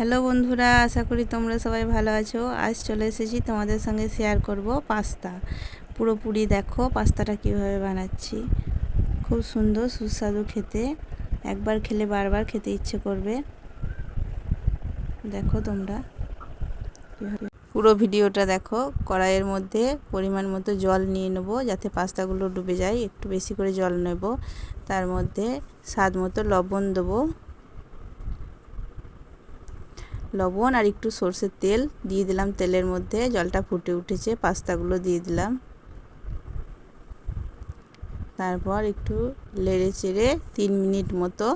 Hello বন্ধুরা, আশা করি তোমরা সবাই ভালো আছো। আজ চলে এসেছি তোমাদের সঙ্গে শেয়ার করব পাস্তা। পুরোপুরি দেখো পাস্তাটা কীভাবে বানাচ্ছি। খুব সুন্দর, সুস্বাদু খেতে। একবার খেলে বারবার খেতে ইচ্ছে করবে। দেখো তোমরা পুরো ভিডিওটা দেখো। কড়াইয়ের মধ্যে পরিমাণ মতো জল নিয়ে নেব যাতে পাস্তাগুলো ডুবে যায়। একটু বেশি করে জল নেব। তার মধ্যে স্বাদ মতো লবণ দেবো। লবণ আর একটু সর্ষের তেল দিয়ে দিলাম তেলের মধ্যে। জলটা ফুটে উঠেছে, পাস্তাগুলো দিয়ে দিলাম। তারপর একটু লেড়ে চেড়ে তিন মিনিট মতো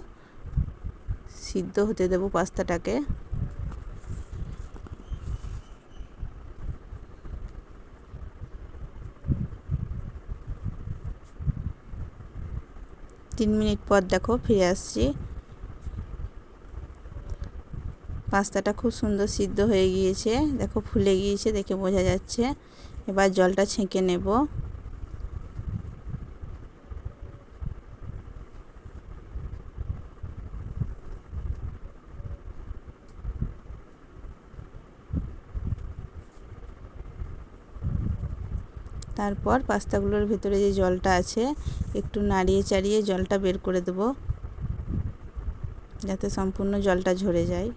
সিদ্ধ হতে দেবো পাস্তাটাকে। তিন মিনিট পর দেখো ফিরে আসছি। পাস্তাটা খুব সুন্দর সিদ্ধ হয়ে গিয়েছে। দেখো ফুলে গিয়েছে, দেখে বোঝা যাচ্ছে। এবার জলটা ছেঁকে নেব। তারপর পাস্তাগুলোর ভেতরে যে জলটা আছে, একটু নাড়িয়ে চাড়িয়ে জলটা বের করে দেব। যাতে সম্পূর্ণ জলটা ঝরে যায়।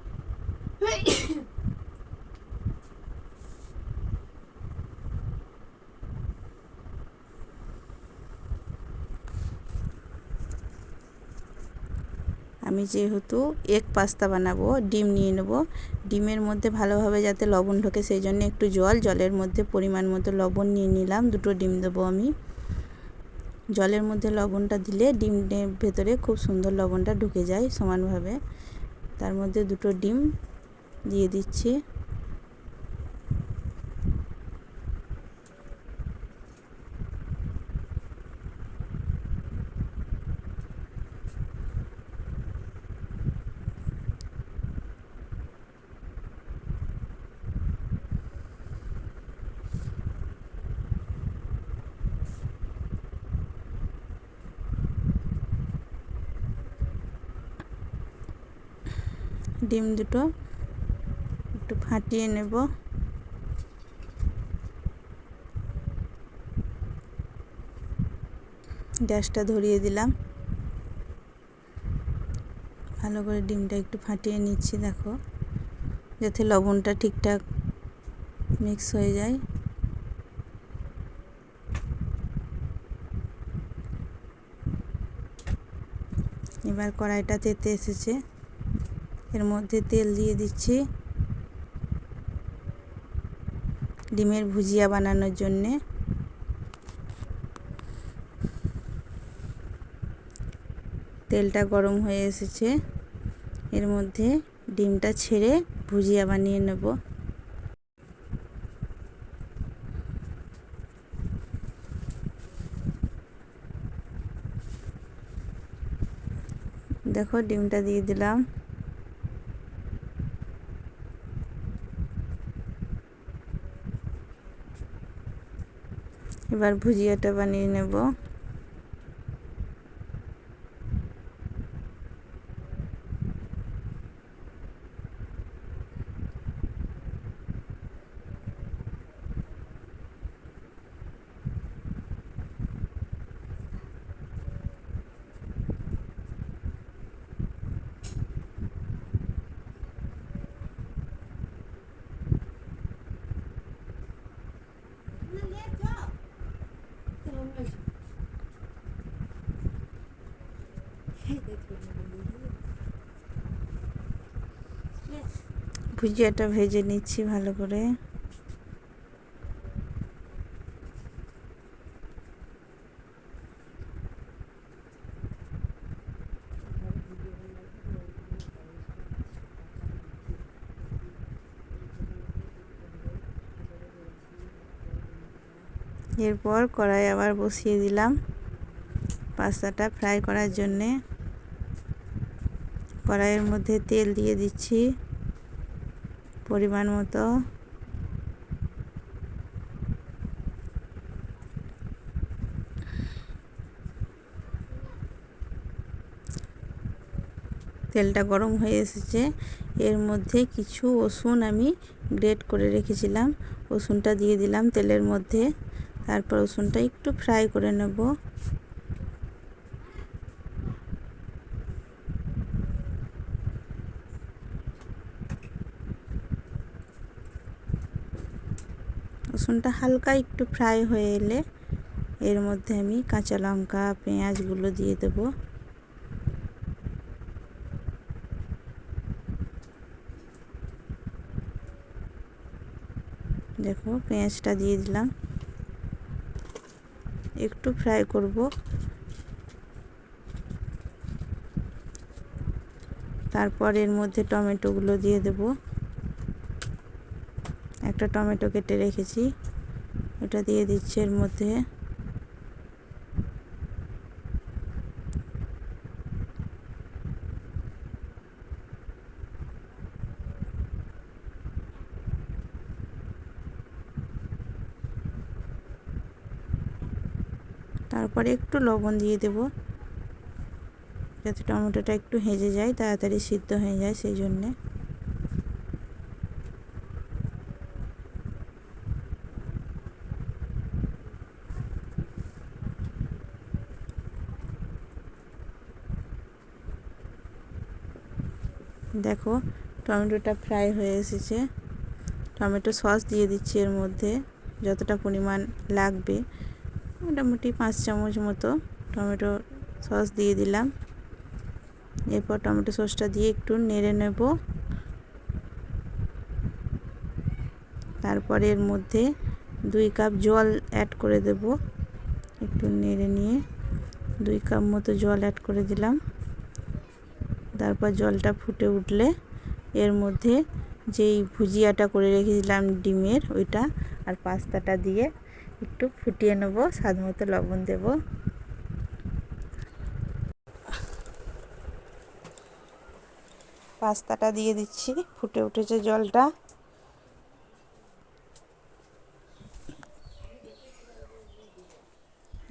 আমি যেহেতু এক পাস্তা বানাবো, ডিম নিয়ে নেব। ডিমের মধ্যে ভালোভাবে যাতে লবণ ঢোকে, সেই জন্য একটু জল, জলের মধ্যে পরিমাণ মতো লবণ নিয়ে নিলাম, দুটো ডিম দেবো আমি। জলের মধ্যে লবণটা দিলে ডিমের ভেতরে খুব সুন্দর লবণটা ঢুকে যায় সমানভাবে। তার মধ্যে দুটো ডিম দিয়ে দিচ্ছি। ডিম দুটো একটু ফাটিয়ে নেব। গ্যাসটা ধরিয়ে দিলাম। ভালো করে ডিমটা একটু ফাটিয়ে নিচ্ছি, দেখো। যাতে লবণটা ঠিকঠাক মিক্স হয়ে যায়। এবার কড়াইটা তেতে এসেছে। এর মধ্যে তেল দিয়ে দিচ্ছি। ডিমের ভুজিয়া বানানোর জন্যে। তেলটা গরম হয়ে এসেছে। এর মধ্যে ডিমটা ছেড়ে ভুজিয়া বানিয়ে নেব। দেখো ডিমটা দিয়ে দিলাম। এবার ভুজিয়াটা বানিয়ে নেব। ভুজিয়াটা ভেজে নিচ্ছি ভালো করে। এরপর কড়াই আবার বসিয়ে দিলাম পাস্তাটা ফ্রাই করার জন্যে। কড়াইয়ের মধ্যে তেল দিয়ে দিচ্ছি। পরিমাণ মতো। তেলটা গরম হয়ে এসেছে। এর মধ্যে কিছু রসুন আমি গ্রেট করে রেখেছিলাম। রসুনটা দিয়ে দিলাম তেলের মধ্যে। তারপর রসুনটা একটু ফ্রাই করে নেব। রসুনটা হালকা একটু ফ্রাই হয়ে এলে এর মধ্যে আমি কাঁচা লঙ্কা, পেঁয়াজগুলো দিয়ে দেবো। দেখো, পেঁয়াজটা দিয়ে দিলাম। একটু ফ্রাই করব। তারপর এর মধ্যে টমেটোগুলো দিয়ে দেব। একটা টমেটো কেটে রেখেছি। এটা দিয়ে দিচ্ছি এর মধ্যে। তারপরে একটু লবণ দিয়ে দেব। যাতে টমেটোটা একটু হেজে যায়, তাড়াতাড়ি সিদ্ধ হয়ে যায় সেই জন্যে। দেখো, টমেটোটা ফ্রাই হয়ে এসেছে। টমেটো সস দিয়ে দিচ্ছি এর মধ্যে, যতটা পরিমাণ লাগবে। মোটামুটি পাঁচ চামচ মতো টমেটো সস দিয়ে দিলাম। এরপর টমেটো সসটা দিয়ে একটু নেড়ে নেব। তারপর এর মধ্যে দুই কাপ জল অ্যাড করে দেব। একটু নেড়ে নিয়ে দুই কাপ মতো জল অ্যাড করে দিলাম। তারপর জলটা ফুটে উঠলে এর মধ্যে যেই ভুজিয়াটা করে রেখেছিলাম ডিমের, ওইটা আর পাস্তাটা দিয়ে একটু ফুটিয়ে নেব, স্বাদ মতো লবণ দেব। পাস্তাটা দিয়ে দিচ্ছি, ফুটে উঠেছে জলটা।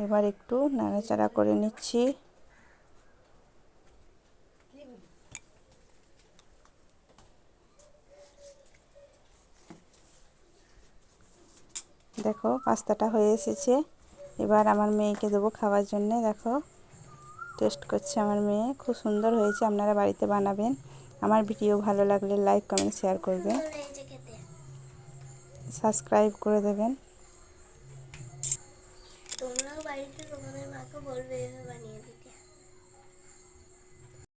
এবার একটু নাড়াচাড়া করে নিচ্ছি। দেখো, পাস্তাটা হয়ে এসেছে। এবার আমার মেয়েকে দেবো খাওয়ার জন্য। দেখো, টেস্ট করছে আমার মেয়ে। খুব সুন্দর হয়েছে, আপনারা বাড়িতে বানাবেন। আমার ভিডিও ভালো লাগলে লাইক, কমেন্ট, শেয়ার করবেন সাবস্ক্রাইব করে দেবেন। তোমরাও বাড়িতে তোমাদের মাকে বলবে এভাবে বানিয়ে